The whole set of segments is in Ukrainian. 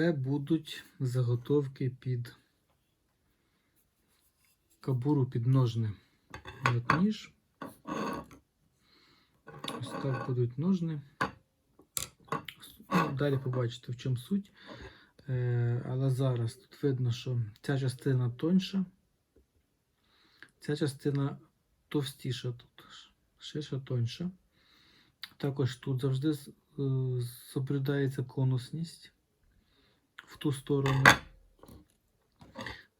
Це будуть заготовки під кабуру під ножни. От ніж. Ось так будуть ножни. Ну, Далі побачите, в чому суть. Е, але зараз тут видно, що ця частина тоньша, ця частина товстіша тут, ширша, тоньша. Також тут завжди е, соблюдається конусність в ту сторону.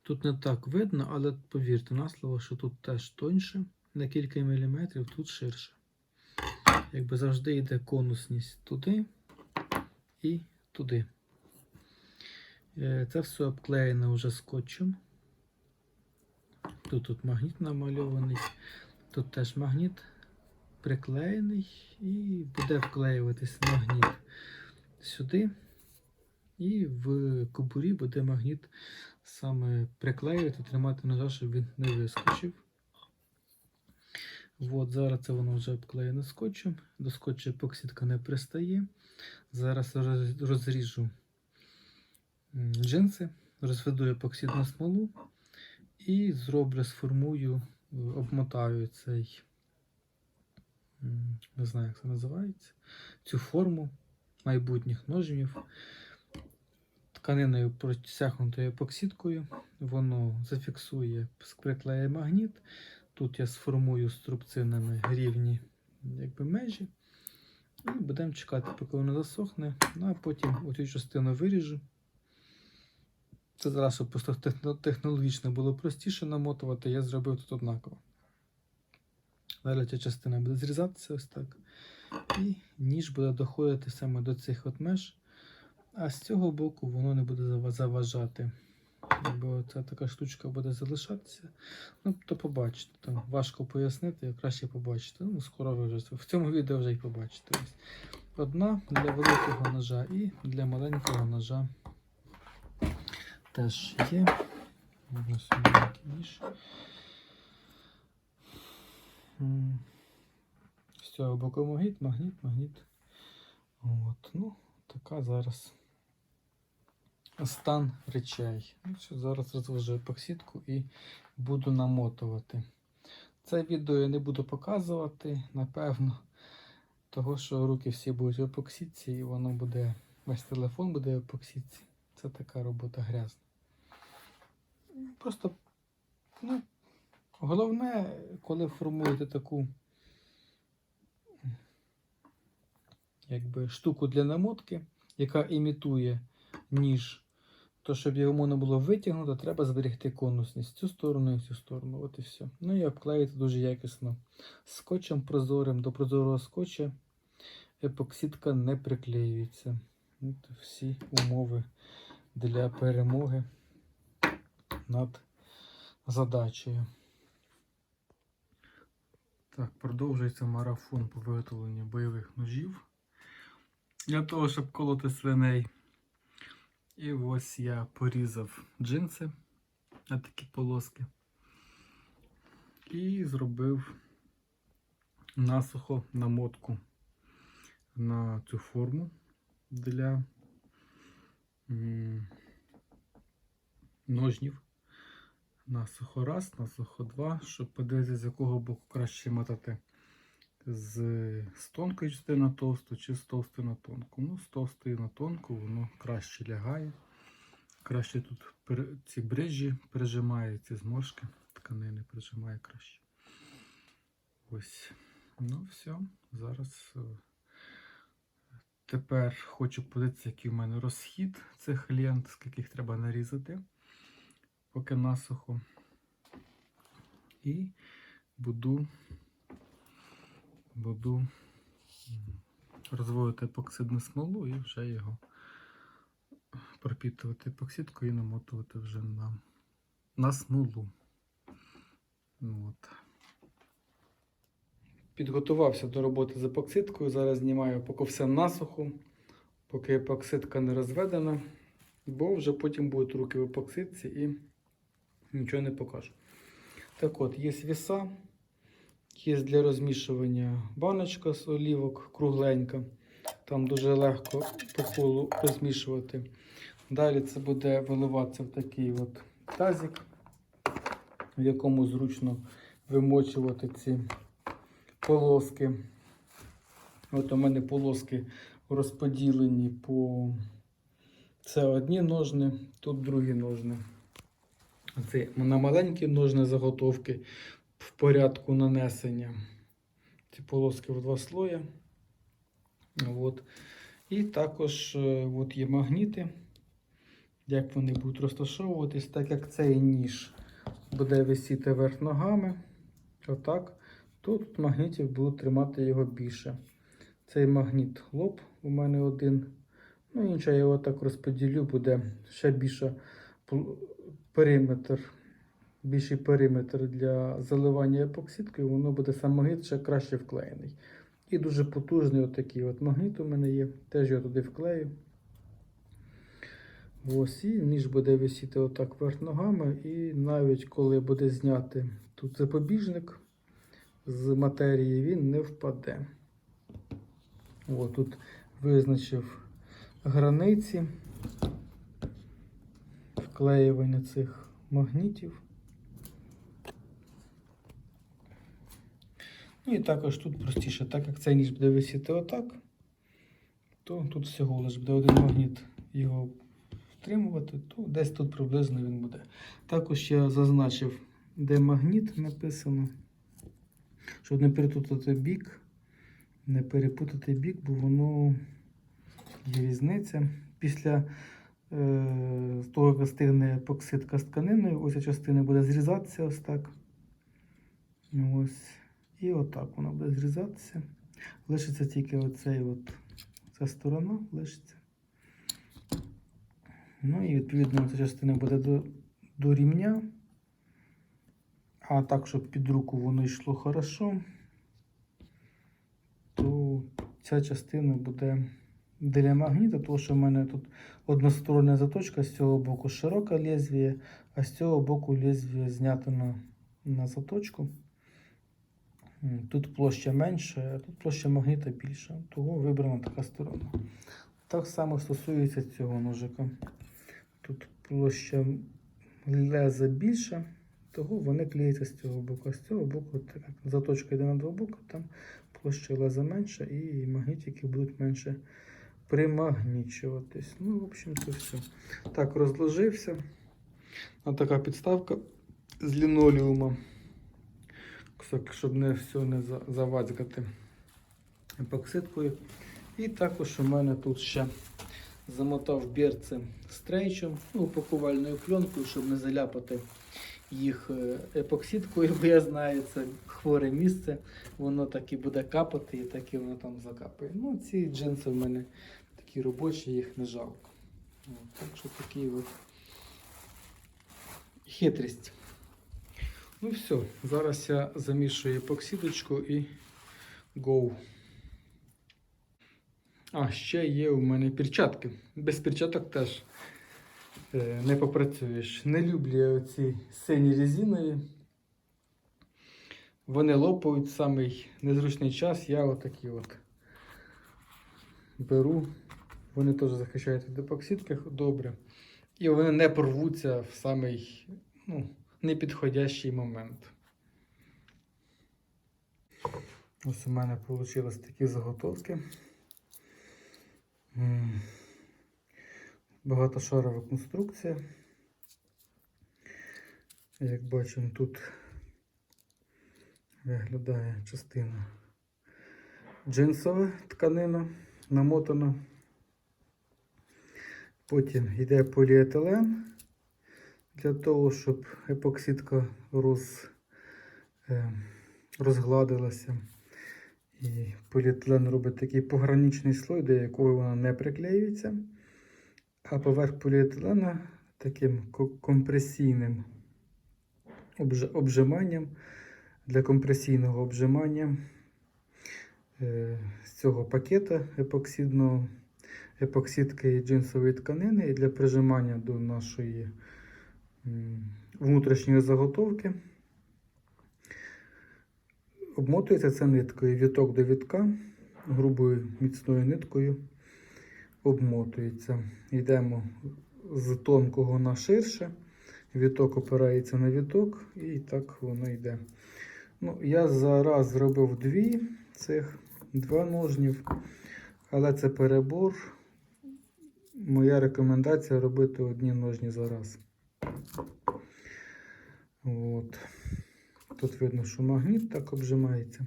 Тут не так видно, але повірте на слово, що тут теж тоньше, на кілька міліметрів, тут ширше. Якби завжди йде конусність туди і туди. Е, Це все обклеєно вже скотчем. Тут, тут магніт намальований, тут теж магніт приклеєний і буде вклеюватись магніт сюди. І в кобурі буде магніт саме приклеювати, тримати ножа, щоб він не вискочив. От, зараз це воно вже обклеєно скотчем. До скотча епоксидка не пристає. Зараз розріжу джинси, розведу епоксидну смолу і зроблю, сформую, обмотаю цей, не знаю, як це називається, цю форму майбутніх ножнів тканиною просякнутою епоксидкою. Воно зафіксує, приклеє магніт. Тут я сформую струбцинами рівні якби, межі. І будемо чекати, поки воно засохне. Ну а потім оцю частину виріжу. Це зараз, просто технологічно було простіше намотувати, я зробив тут однаково. Далі ця частина буде зрізатися ось так. І ніж буде доходити саме до цих от меж. А з цього боку воно не буде заважати. Бо ця така штучка буде залишатися. Ну, то побачите. Там важко пояснити, краще побачите. Ну, скоро ви вже в цьому відео вже й побачите. Ось. Одна для великого ножа і для маленького ножа теж є. Ось маленький ніж. З цього боку магніт, магніт, магніт. От, ну, така зараз стан речей. Ну, зараз розвожу епоксидку і буду намотувати. Це відео я не буду показувати, напевно, того, що руки всі будуть в епоксидці і воно буде, весь телефон буде в епоксидці. Це така робота грязна. Просто, ну, головне, коли формуєте таку якби, штуку для намотки, яка імітує ніж, то щоб його можна було витягнути, треба зберегти конусність цю сторону і цю сторону. От і все. Ну і обклеїти дуже якісно. Скотчем прозорим до прозорого скотча епоксидка не приклеюється. От всі умови для перемоги над задачею. Так, продовжується марафон по виготовленню бойових ножів для того, щоб колоти свиней. І ось я порізав джинси на такі полоски. І зробив насухо намотку на цю форму для ножнів. Насухо раз, насухо два, щоб подивитися, з якого боку краще мотати. З, з тонкої частини на товсту чи з товстої на тонку. Ну, з товстої на тонку воно краще лягає. Краще тут ці брижі прижимає, ці зморшки тканини прижимає краще. Ось. Ну, все. Зараз. е, Тепер хочу подивитися, який в мене розхід цих лент, скільки їх треба нарізати, поки насухо. І буду буду розводити епоксидну смолу і вже його пропітувати епоксидкою і намотувати вже на, на смолу. От. Підготувався до роботи з епоксидкою. Зараз знімаю поки все насухо, поки епоксидка не розведена, бо вже потім будуть руки в епоксидці і нічого не покажу. Так от, є віса, є для розмішування баночка з олівок кругленька. Там дуже легко по колу розмішувати. Далі це буде виливатися в такий от тазик, в якому зручно вимочувати ці полоски. От у мене полоски розподілені по це одні ножни, тут другі ножни. Це на маленькі ножни заготовки в порядку нанесення. Ці полоски в два слої. От. І також е, от є магніти, як вони будуть розташовуватись, так як цей ніж буде висіти верх ногами, отак, то тут магнітів будуть тримати його більше. Цей магніт лоб у мене один. Ну, інший я його так розподілю, буде ще більше периметр, більший периметр для заливання епоксидкою, воно буде сам магніт ще краще вклеєний. І дуже потужний отакий от магніт у мене є. Теж його туди вклею. Ось, і ніж буде висіти отак вверх ногами. І навіть коли буде зняти тут запобіжник з матерії, він не впаде. О, тут визначив границі вклеювання цих магнітів. Ну і також тут простіше, так як цей ніж буде висіти отак, то тут всього лише буде один магніт його втримувати, то десь тут приблизно він буде. Також я зазначив, де магніт написано, щоб не перепутати бік, не перепутати бік, бо воно є різниця. Після е, того, як стигне епоксидка з тканиною, ось ця частина буде зрізатися ось так. Ось. І отак вона буде зрізатися. Лишиться тільки оцей от, ця сторона лишиться. Ну і відповідно ця частина буде до, до рівня. А так, щоб під руку воно йшло хорошо, то ця частина буде для магніта, тому що в мене тут одностороння заточка, з цього боку широке лезвіє, а з цього боку лезвіє знято на, на заточку. Тут площа менша, тут площа магніта більша, того вибрана така сторона. Так само стосується цього ножика. Тут площа леза більша, того вони клеються з цього боку. А з цього боку, так заточка йде на два боки, там площа леза менша і магнітики будуть менше примагнічуватись. Ну, в общем, то все. Так, розложився. Ось така підставка з лінолеума. Щоб не все не за- завадькати епоксидкою. І також у мене тут ще замотав бірці стрейчем, ну, упакувальною пленкою, щоб не заляпати їх е, епоксидкою, бо я знаю, це хворе місце, воно так і буде капати, і так і воно там закапає. Ну, ці джинси в мене такі робочі, їх не жалко. От, так що такі от хитрість. Ну все, зараз я замішую епоксидочку і go. А, ще є у мене перчатки. Без перчаток теж е, не попрацюєш. Не люблю я оці сині резинові. Вони лопають в самий незручний час. Я отакі от беру. Вони теж захищають від епоксидки добре. І вони не порвуться в самий ну, непідходящий момент. Ось у мене вийшли такі заготовки. Багатошарова конструкція. Як бачимо, тут виглядає частина джинсова тканина намотана. Потім йде поліетилен для того, щоб епоксидка роз, е, розгладилася. І поліетилен робить такий пограничний слой, до якого вона не приклеюється. А поверх поліетилена таким компресійним обжиманням для компресійного обжимання е, з цього пакета епоксидного, епоксидки джинсової тканини і для прижимання до нашої внутрішньої заготовки. Обмотується це ниткою віток до вітка, грубою міцною ниткою обмотується. Йдемо з тонкого на ширше. Віток опирається на віток, і так воно йде. Ну, я зараз зробив дві цих, два ножнів, але це перебор. Моя рекомендація робити одні ножні за раз. От. Тут видно, що магніт так обжимається.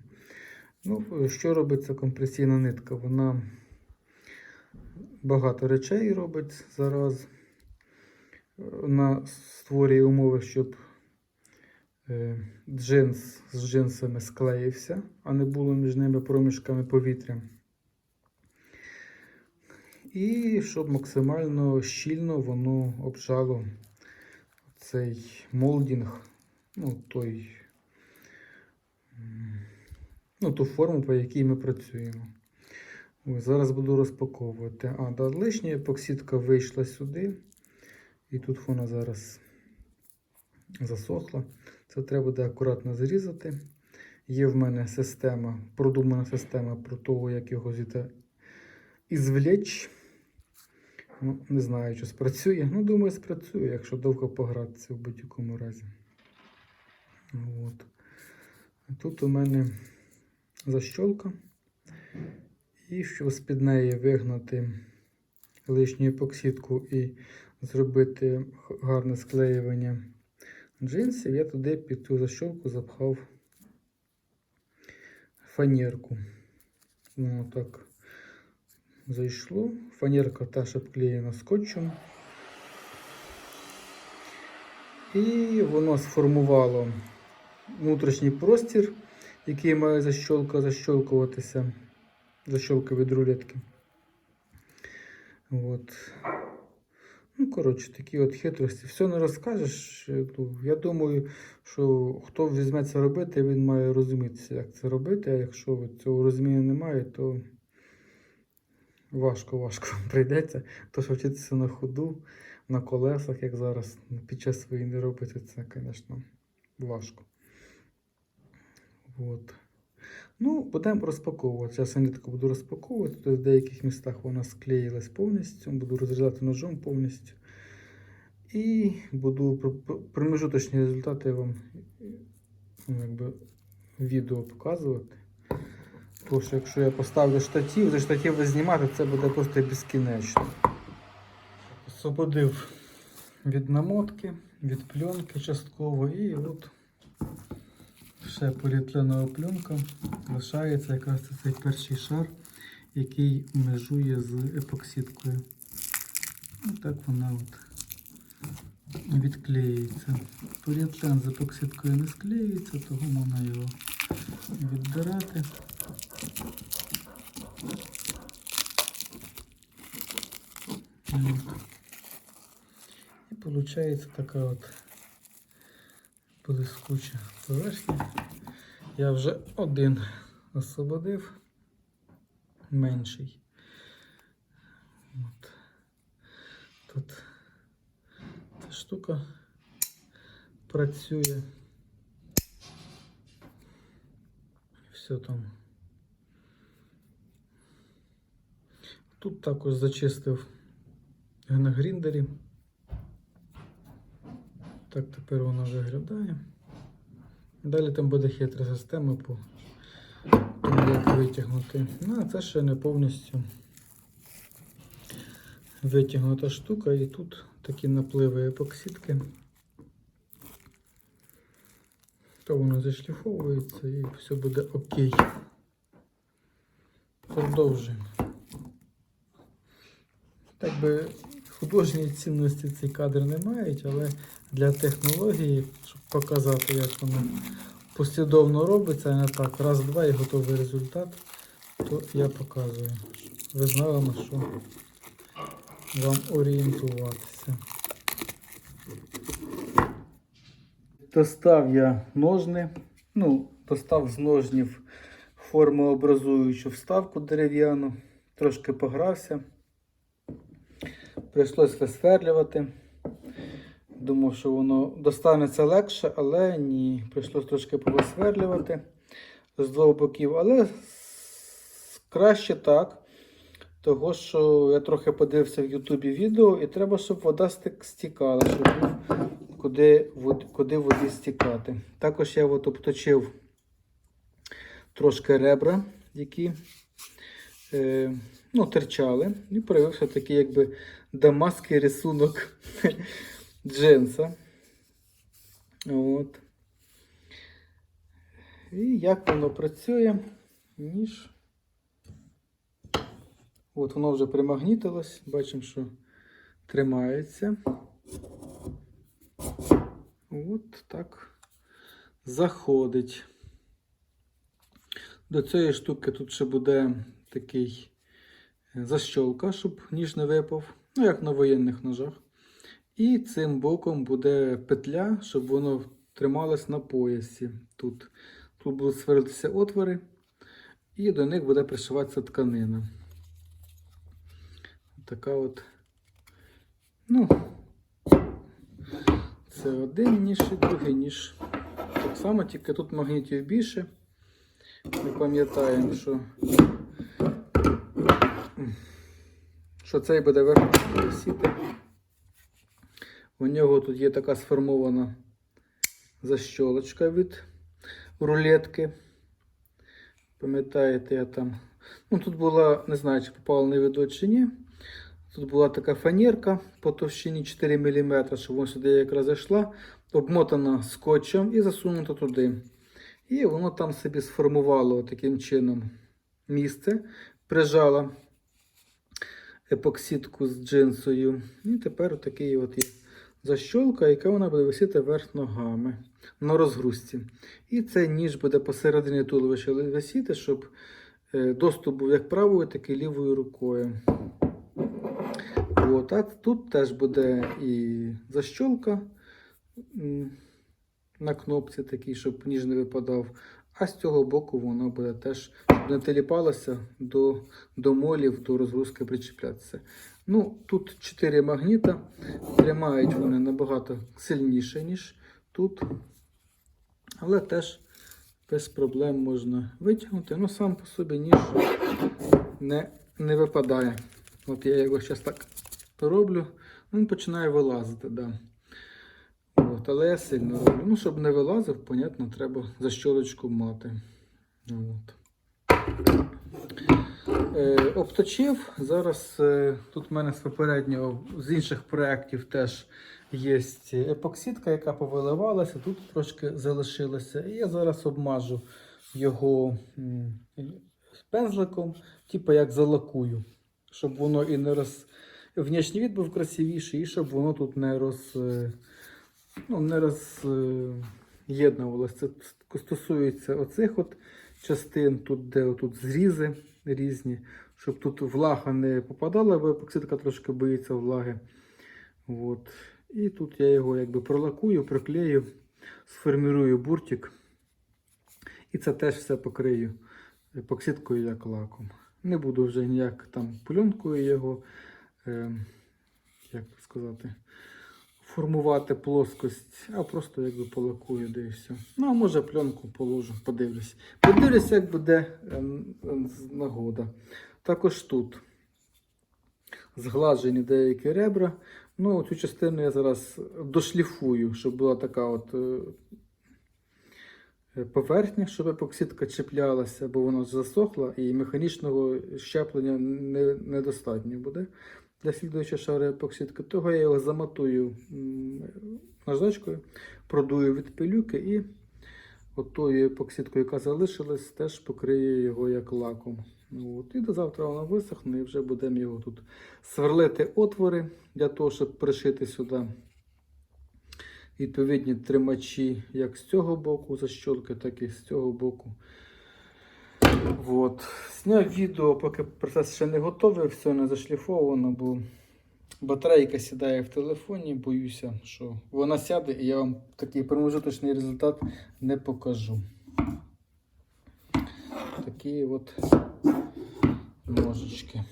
Ну, що робить ця компресійна нитка? Вона багато речей робить зараз. Вона створює умови, щоб е, джинс з джинсами склеївся, а не було між ними проміжками повітря. І щоб максимально щільно воно обжало цей молдінг, ну, той, ну, ту форму, по якій ми працюємо. Зараз буду розпаковувати. А, да, лишня епоксидка вийшла сюди. І тут вона зараз засохла. Це треба буде акуратно зрізати. Є в мене система, продумана система про того, як його звідти ізвлечь. Ну, не знаю, чи спрацює. Ну, думаю, спрацює, якщо довго погратися в будь-якому разі. От. Тут у мене защолка. І щоб з-під неї вигнати лишню епоксидку і зробити гарне склеювання джинсів, я туди під цю защолку запхав фанерку. Воно так зайшло. Фанерка теж обклеєна скотчем. І воно сформувало внутрішній простір, який має защолка защолкуватися. Защолка від рулетки. От. Ну, коротше, такі от хитрості. Все не розкажеш. Е, ну, Я думаю, що хто візьметься робити, він має розумітися, як це робити. А якщо цього розуміння немає, то важко, важко прийдеться. То що вчитися на ходу, на колесах, як зараз, під час війни робити, це, звісно, важко. От. Ну, будемо розпаковувати. Зараз я нитку буду розпаковувати. Тобто в деяких містах вона склеїлась повністю. Буду розрізати ножом повністю. І буду пр- пр- промежуточні результати вам ну, якби, відео показувати. Тому що якщо я поставлю штатів, за штатів знімати, це буде просто безкінечно. Освободив від намотки, від пленки частково і от ще поліетиленова пленка. Лишається якраз цей перший шар, який межує з епоксидкою. І так вона от відклеїться. Поліетилен з епоксидкою не склеїться, тому можна його віддирати. І виходить така от блискуча поверхня. Я вже один освободив, менший. От. Тут ця штука працює. Все там. Тут також зачистив на гріндері. Так тепер вона виглядає. Далі там буде хитра система по тому, як витягнути. Ну, а це ще не повністю витягнута штука, і тут такі напливи епоксидки. То воно зашліфовується і все буде окей. Продовжуємо. Так би художньої цінності ці кадри не мають, але для технології, щоб показати, як воно послідовно робиться, а не так, раз-два і готовий результат, то я показую. Ви знали, на що вам орієнтуватися. Достав я ножни, ну, достав з ножнів формообразуючу вставку дерев'яну, трошки погрався. Прийшлось висверлювати. Думав, що воно достанеться легше, але ні. Прийшлось трошки повисверлювати з двох боків. Але краще так. Того, що я трохи подивився в Ютубі відео, і треба, щоб вода стікала, щоб куди, куди воді стікати. Також я от обточив трошки ребра, які е, ну, терчали, і проявився такий якби дамаський рисунок джинса. От. І як воно працює, ніж. От воно вже примагнітилось, бачимо, що тримається. От так заходить. До цієї штуки тут ще буде такий е, защолка, щоб ніж не випав, ну як на воєнних ножах. І цим боком буде петля, щоб воно трималось на поясі. Тут, тут будуть сверлитися отвори, і до них буде пришиватися тканина. Така от. Ну, це один ніж і другий ніж. Так само, тільки тут магнітів більше. Ми пам'ятаємо, що, що цей буде верхньо висіти. У нього тут є така сформована защолочка від рулетки. Пам'ятаєте, я там. Ну, тут була, не знаю, чи попало на відео чи ні. Тут була така фанерка по товщині 4 мм, щоб вона сюди якраз зайшла, обмотана скотчем і засунута туди. І воно там собі сформувало таким чином місце, прижала епоксидку з джинсою. І тепер такий от є защолка, яка вона буде висіти вверх ногами на розгрузці. І цей ніж буде посередині туловища висіти, щоб е, доступ був як правою, так і лівою рукою. От, а тут теж буде і защолка на кнопці такій, щоб ніж не випадав. А з цього боку воно буде теж, не теліпалося до, до молів, до розгрузки причіплятися. Ну, тут 4 магніта. Тримають вони набагато сильніше, ніж тут. Але теж без проблем можна витягнути. Ну, сам по собі ніж не, не випадає. От я його зараз так роблю, він починає вилазити. Да. От, але я сильно роблю. Ну, щоб не вилазив, понятно, треба защолочку мати. От. Е, обточив. Зараз е, тут в мене з попереднього, з інших проєктів теж є епоксидка, яка повиливалася, тут трошки залишилася. І я зараз обмажу його пензликом, типу як залакую, щоб воно і не роз. Внешній від був красивіший, і щоб воно тут не роз. Е, Ну, не роз'єднувалося. Це стосується оцих от частин, тут, де тут зрізи різні, щоб тут влага не попадала, бо епоксидка трошки боїться влаги. От. І тут я його якби пролакую, приклею, сформірую буртик. І це теж все покрию епоксидкою як лаком. Не буду вже ніяк там пленкою його, е, як сказати, формувати плоскость, а просто якби полакую, де. Ну, а може пленку положу, подивлюсь. Подивлюсь, як буде ем, ем, нагода. Також тут зглажені деякі ребра. Ну, цю частину я зараз дошліфую, щоб була така от е, е, поверхня, щоб епоксидка чіплялася, бо вона засохла і механічного щеплення недостатньо буде для слідуючого шару епоксидки. Того я його заматую м, наждачкою, продую від пилюки і отою епоксидкою, яка залишилась, теж покрию його як лаком. От. І до завтра воно висохне, і вже будемо його тут сверлити отвори для того, щоб пришити сюди відповідні тримачі як з цього боку защолки, так і з цього боку. От. Зняв відео, поки процес ще не готовий, все не зашліфовано, бо батарейка сідає в телефоні, боюся, що вона сяде і я вам такий промежуточний результат не покажу. Такі от ножички.